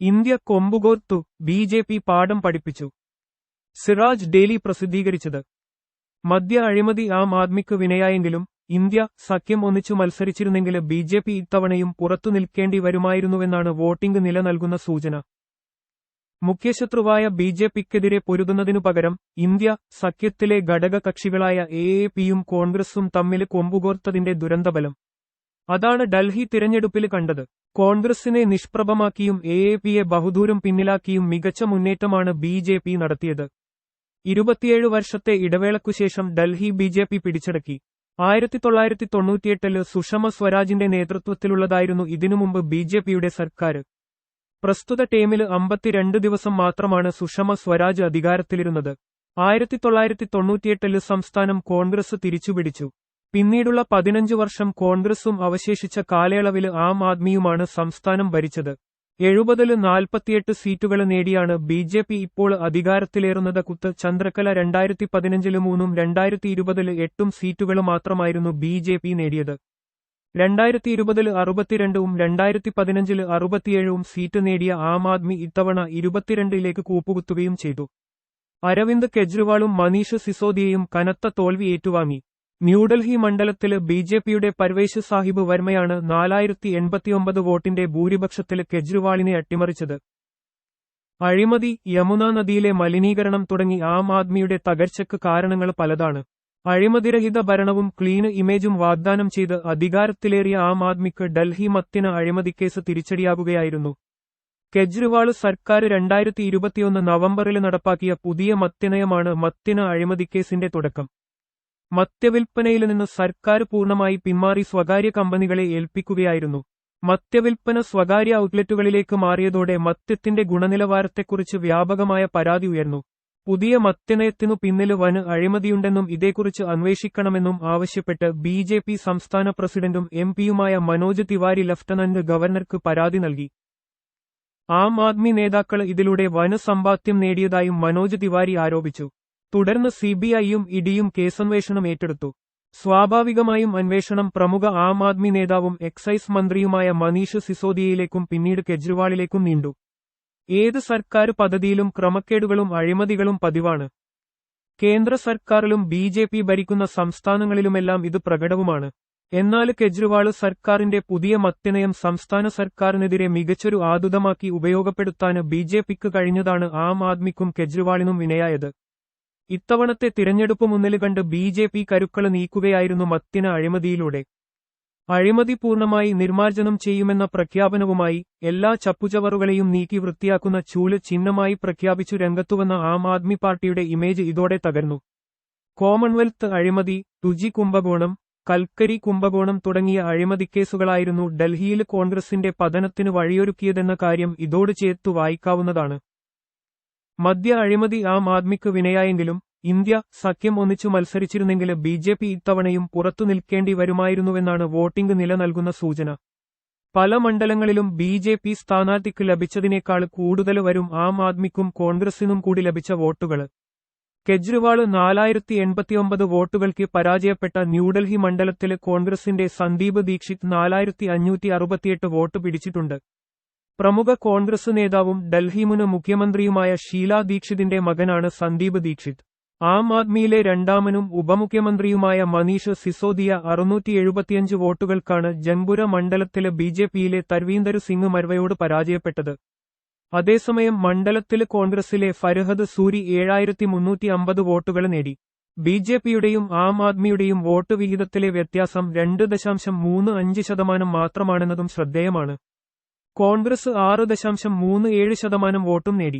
India കൊമ്പുകോർത്തു B J P പാഠം പഠിപ്പിച്ചു. സിറാജ് ഡെയിലി പ്രസിദ്ധീകരിച്ചത്. മദ്യ അഴിമതി ആം ആദ്മിക്ക് വിനയായെങ്കിലും ഇന്ത്യ സഖ്യം ഒന്നിച്ചു മത്സരിച്ചിരുന്നെങ്കിൽ ബി ജെ പി ഇത്തവണയും പുറത്തു നിൽക്കേണ്ടി വരുമായിരുന്നുവെന്നാണ് വോട്ടിംഗ് നില നൽകുന്ന സൂചന. മുഖ്യശത്രുവായ ബി ജെ പിക്കെതിരെ പൊരുതുന്നതിനു പകരം ഇന്ത്യ സഖ്യത്തിലെ ഘടക കക്ഷികളായ എ എ പിയും കോൺഗ്രസും തമ്മിൽ കൊമ്പുകോർത്തതിന്റെ ദുരന്തബലം. അതാണ് ഡൽഹി തിരഞ്ഞെടുപ്പിൽ കണ്ടത്. കോൺഗ്രസിനെ നിഷ്പ്രഭമാക്കിയും എ എ പിയെ ബഹുദൂരം പിന്നിലാക്കിയും മികച്ച മുന്നേറ്റമാണ് ബി ജെ പി നടത്തിയത്. ഇരുപത്തിയേഴ് വർഷത്തെ ഇടവേളക്കുശേഷം ഡൽഹി ബി ജെ പി പിടിച്ചടക്കി. ആയിരത്തി തൊള്ളായിരത്തി തൊണ്ണൂറ്റിയെട്ടിൽ സുഷമ സ്വരാജിന്റെ നേതൃത്വത്തിലുള്ളതായിരുന്നു ഇതിനു മുമ്പ് ബി ജെ പിയുടെ സർക്കാർ പ്രസ്തുത ടീമിൽ അമ്പത്തിരണ്ട് ദിവസം മാത്രമാണ് സുഷമ സ്വരാജ് അധികാരത്തിലിരുന്നത്. ആയിരത്തി തൊള്ളായിരത്തി തൊണ്ണൂറ്റിയെട്ടിൽ സംസ്ഥാനം കോൺഗ്രസ് തിരിച്ചുപിടിച്ചു. പിന്നീടുള്ള പതിനഞ്ചു വർഷം കോൺഗ്രസും അവശേഷിച്ച കാലയളവിൽ ആം ആദ്മിയുമാണ് സംസ്ഥാനം ഭരിച്ചത്. എഴുപതിൽ നാൽപ്പത്തിയെട്ട് സീറ്റുകൾ നേടിയാണ് ബി ജെ പി ഇപ്പോൾ അധികാരത്തിലേറുന്നത്. കുത്ത് ചന്ദ്രക്കല രണ്ടായിരത്തി പതിനഞ്ചിൽ മൂന്നും രണ്ടായിരത്തി ഇരുപതിൽ എട്ടും സീറ്റുകൾ മാത്രമായിരുന്നു ബി ജെ പി നേടിയത്. രണ്ടായിരത്തി ഇരുപതിൽ അറുപത്തിരണ്ടും രണ്ടായിരത്തി പതിനഞ്ചിൽ അറുപത്തിയേഴും സീറ്റ് നേടിയ ആം ആദ്മി ഇത്തവണ ഇരുപത്തിരണ്ടിലേക്ക് കൂപ്പുകുത്തുകയും ചെയ്തു. അരവിന്ദ് കെജ്രിവാളും മനീഷ് സിസോദിയയും കനത്ത തോൽവി ഏറ്റുവാങ്ങി ന്യൂഡൽഹി മണ്ഡലത്തിൽ ബി ജെ പിയുടെ സാഹിബ് വർമ്മയാണ് നാലായിരത്തി എൺപത്തിയൊമ്പത് വോട്ടിന്റെ ഭൂരിപക്ഷത്തിൽ കെജ്രിവാളിനെ അട്ടിമറിച്ചത്. അഴിമതി യമുന നദിയിലെ മലിനീകരണം തുടങ്ങി ആം ആദ്മിയുടെ തകർച്ചയ്ക്ക് കാരണങ്ങൾ പലതാണ്. അഴിമതിരഹിത ഭരണവും ക്ലീൻ ഇമേജും വാഗ്ദാനം ചെയ്ത് അധികാരത്തിലേറിയ ആം ആദ്മിക്ക് ഡൽഹി മത്തിന് അഴിമതിക്കേസ് തിരിച്ചടിയാകുകയായിരുന്നു. കെജ്രിവാൾ സർക്കാർ രണ്ടായിരത്തി ഇരുപത്തിയൊന്ന് നവംബറിൽ നടപ്പാക്കിയ പുതിയ മത്തിനയമാണ് മത്തിന് അഴിമതിക്കേസിന്റെ തുടക്കം. മദ്യവിൽപ്പനയിൽ നിന്ന് സർക്കാർ പൂർണമായി പിന്മാറി സ്വകാര്യ കമ്പനികളെ ഏൽപ്പിക്കുകയായിരുന്നു. മദ്യവിൽപ്പന സ്വകാര്യ ഔട്ട്ലെറ്റുകളിലേക്ക് മാറിയതോടെ മദ്യത്തിന്റെ ഗുണനിലവാരത്തെക്കുറിച്ച് വ്യാപകമായ പരാതി ഉയർന്നു. പുതിയ മദ്യനയത്തിനു പിന്നിൽ വന് അഴിമതിയുണ്ടെന്നും ഇതേക്കുറിച്ച് അന്വേഷിക്കണമെന്നും ആവശ്യപ്പെട്ട് ബി സംസ്ഥാന പ്രസിഡന്റും എം പിയുമായ മനോജ് തിവാരി ലഫ്റ്റനന്റ് ഗവർണർക്ക് പരാതി നൽകി. ആം ആദ്മി നേതാക്കൾ ഇതിലൂടെ വന് സമ്പാദ്യം നേടിയതായും മനോജ് തിവാരി ആരോപിച്ചു. തുടർന്ന് സിബിഐയും ഇഡിയും കേസന്വേഷണം ഏറ്റെടുത്തു. സ്വാഭാവികമായും അന്വേഷണം പ്രമുഖ ആം ആദ്മി നേതാവും എക്സൈസ് മന്ത്രിയുമായ മനീഷ് സിസോദിയയിലേക്കും പിന്നീട് കെജ്രിവാളിലേക്കും നീണ്ടു. ഏത് സർക്കാർ പദ്ധതിയിലും ക്രമക്കേടുകളും അഴിമതികളും പതിവാണ്. കേന്ദ്ര സർക്കാരിലും ബി ജെ പി ഭരിക്കുന്ന സംസ്ഥാനങ്ങളിലുമെല്ലാം ഇത് പ്രകടവുമാണ്. എന്നാൽ കെജ്രിവാൾ സർക്കാരിന്റെ പുതിയ മത്യനയം സംസ്ഥാന സർക്കാരിനെതിരെ മികച്ചൊരു ആതുതമാക്കി ഉപയോഗപ്പെടുത്താൻ ബി കഴിഞ്ഞതാണ് ആം ആദ്മിക്കും കെജ്രിവാളിനും വിനയായത് ഇത്തവണത്തെ തിരഞ്ഞെടുപ്പ് മുന്നിൽ കണ്ട് ബി ജെ പി കരുക്കൾ നീക്കുകയായിരുന്നു മത്തിന അഴിമതിയിലൂടെ. അഴിമതി പൂർണമായി നിർമാർജനം ചെയ്യുമെന്ന പ്രഖ്യാപനവുമായി എല്ലാ ചപ്പുചവറുകളെയും നീക്കി വൃത്തിയാക്കുന്ന ചൂൽ ചിഹ്നമായി പ്രഖ്യാപിച്ചു രംഗത്തുവന്ന ആം ആദ്മി പാർട്ടിയുടെ ഇമേജ് ഇതോടെ തകർന്നു. കോമൺവെൽത്ത് അഴിമതി രുചി കുംഭകോണം കൽക്കരി കുംഭകോണം തുടങ്ങിയ അഴിമതിക്കേസുകളായിരുന്നു ഡൽഹിയിൽ കോൺഗ്രസിന്റെ പതനത്തിന് വഴിയൊരുക്കിയതെന്ന കാര്യം ഇതോട് ചേർത്തു വായിക്കാവുന്നതാണ്. മദ്യ അഴിമതി ആം ആദ്മിക്ക് വിനയായെങ്കിലും ഇന്ത്യ സഖ്യം ഒന്നിച്ചു മത്സരിച്ചിരുന്നെങ്കിൽ ബി ജെ പി ഇത്തവണയും പുറത്തു നിൽക്കേണ്ടി വരുമായിരുന്നുവെന്നാണ് വോട്ടിംഗ് നില നൽകുന്ന സൂചന. പല മണ്ഡലങ്ങളിലും ബി ജെ പി സ്ഥാനാർത്ഥിക്ക് ലഭിച്ചതിനേക്കാൾ കൂടുതൽ വരും ആം ആദ്മിക്കും കോൺഗ്രസിനും കൂടി ലഭിച്ച വോട്ടുകൾ. കെജ്രിവാൾ നാലായിരത്തി എൺപത്തിയൊമ്പത് വോട്ടുകൾക്ക് പരാജയപ്പെട്ട ന്യൂഡൽഹി മണ്ഡലത്തിൽ കോൺഗ്രസിന്റെ സന്ദീപ് ദീക്ഷിത് നാലായിരത്തി അഞ്ഞൂറ്റി അറുപത്തിയെട്ട് വോട്ട് പിടിച്ചിട്ടുണ്ട്. പ്രമുഖ കോൺഗ്രസ് നേതാവും ഡൽഹി മുൻ മുഖ്യമന്ത്രിയുമായ ഷീല ദീക്ഷിതിന്റെ മകനാണ് സന്ദീപ് ദീക്ഷിത്. ആം ആദ്മിയിലെ രണ്ടാമനും ഉപമുഖ്യമന്ത്രിയുമായ മനീഷ് സിസോദിയ അറുന്നൂറ്റി എഴുപത്തിയഞ്ച് വോട്ടുകൾക്കാണ് ജംബുര മണ്ഡലത്തിലെ ബി ജെ പിയിലെ തർവീന്ദർ സിംഗ് മർവയോട് പരാജയപ്പെട്ടത്. അതേസമയം മണ്ഡലത്തിൽ കോൺഗ്രസിലെ ഫരഹദ് സൂരി ഏഴായിരത്തി മുന്നൂറ്റി അമ്പത് വോട്ടുകൾ നേടി. ബി ജെ പിയുടെയും ആം ആദ്മിയുടെയും വോട്ട് വിഹിതത്തിലെ വ്യത്യാസം രണ്ട് ദശാംശം മൂന്ന് അഞ്ച് ശതമാനം മാത്രമാണെന്നതും ശ്രദ്ധേയമാണ്. കോൺഗ്രസ് ആറ് ദശാംശം മൂന്ന് ഏഴ് ശതമാനം വോട്ടും നേടി.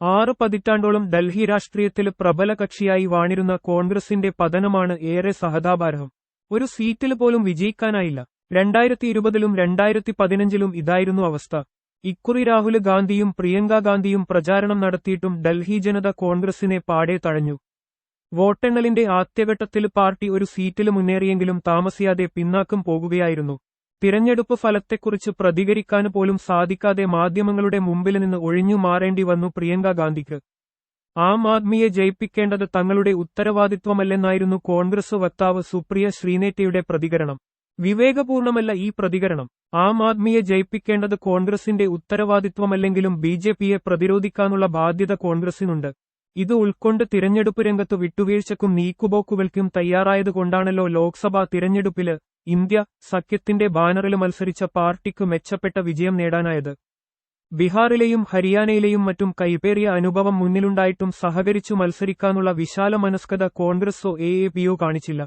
ആറ് പതിറ്റാണ്ടോളം ഡൽഹി രാഷ്ട്രീയത്തിൽ പ്രബല കക്ഷിയായി വാണിരുന്ന കോൺഗ്രസിന്റെ പതനമാണ് ഏറെ സഹതാപാർഹം ഒരു സീറ്റിൽ പോലും വിജയിക്കാനായില്ല. രണ്ടായിരത്തി ഇരുപതിലും രണ്ടായിരത്തി പതിനഞ്ചിലും ഇതായിരുന്നു അവസ്ഥ. ഇക്കുറി രാഹുൽ ഗാന്ധിയും പ്രിയങ്ക ഗാന്ധിയും പ്രചാരണം നടത്തിയിട്ടും ഡൽഹി ജനത കോൺഗ്രസിനെ പാടെ തഴഞ്ഞു. വോട്ടെണ്ണലിന്റെ ആദ്യഘട്ടത്തിൽ പാർട്ടി ഒരു സീറ്റിൽ മുന്നേറിയെങ്കിലും താമസിയാതെ പിന്നാക്കം പോകുകയായിരുന്നു. തിരഞ്ഞെടുപ്പ് ഫലത്തെക്കുറിച്ച് പ്രതികരിക്കാൻ പോലും സാധിക്കാതെ മാധ്യമങ്ങളുടെ മുമ്പിൽ നിന്ന് ഒഴിഞ്ഞു മാറേണ്ടി വന്നു പ്രിയങ്ക ഗാന്ധിക്ക്. ആം ആദ്മിയെ ജയിപ്പിക്കേണ്ടത് തങ്ങളുടെ ഉത്തരവാദിത്വമല്ലെന്നായിരുന്നു കോൺഗ്രസ് വക്താവ് സുപ്രിയ ശ്രീനേറ്റയുടെ പ്രതികരണം. വിവേകപൂർണമല്ല ഈ പ്രതികരണം. ആം ആദ്മിയെ ജയിപ്പിക്കേണ്ടത് കോൺഗ്രസിന്റെ ഉത്തരവാദിത്വമല്ലെങ്കിലും ബി ജെ പിയെ പ്രതിരോധിക്കാനുള്ള ബാധ്യത കോൺഗ്രസിനുണ്ട്. ഇത് ഉൾക്കൊണ്ട് തിരഞ്ഞെടുപ്പ് രംഗത്ത് വിട്ടുവീഴ്ചക്കും നീക്കുപോക്കുകൾക്കും തയ്യാറായതുകൊണ്ടാണല്ലോ ലോക്സഭാ തിരഞ്ഞെടുപ്പിൽ ഇന്ത്യ സഖ്യത്തിന്റെ ബാനറിൽ മത്സരിച്ച പാർട്ടിക്ക് മെച്ചപ്പെട്ട വിജയം നേടാനായത്. ബീഹാറിലെയും ഹരിയാനയിലെയും മറ്റും കൈപ്പേറിയ അനുഭവം മുന്നിലുണ്ടായിട്ടും സഹകരിച്ചു മത്സരിക്കാനുള്ള വിശാല മനസ്കത കോൺഗ്രസോ എ എ പിയോ കാണിച്ചില്ല.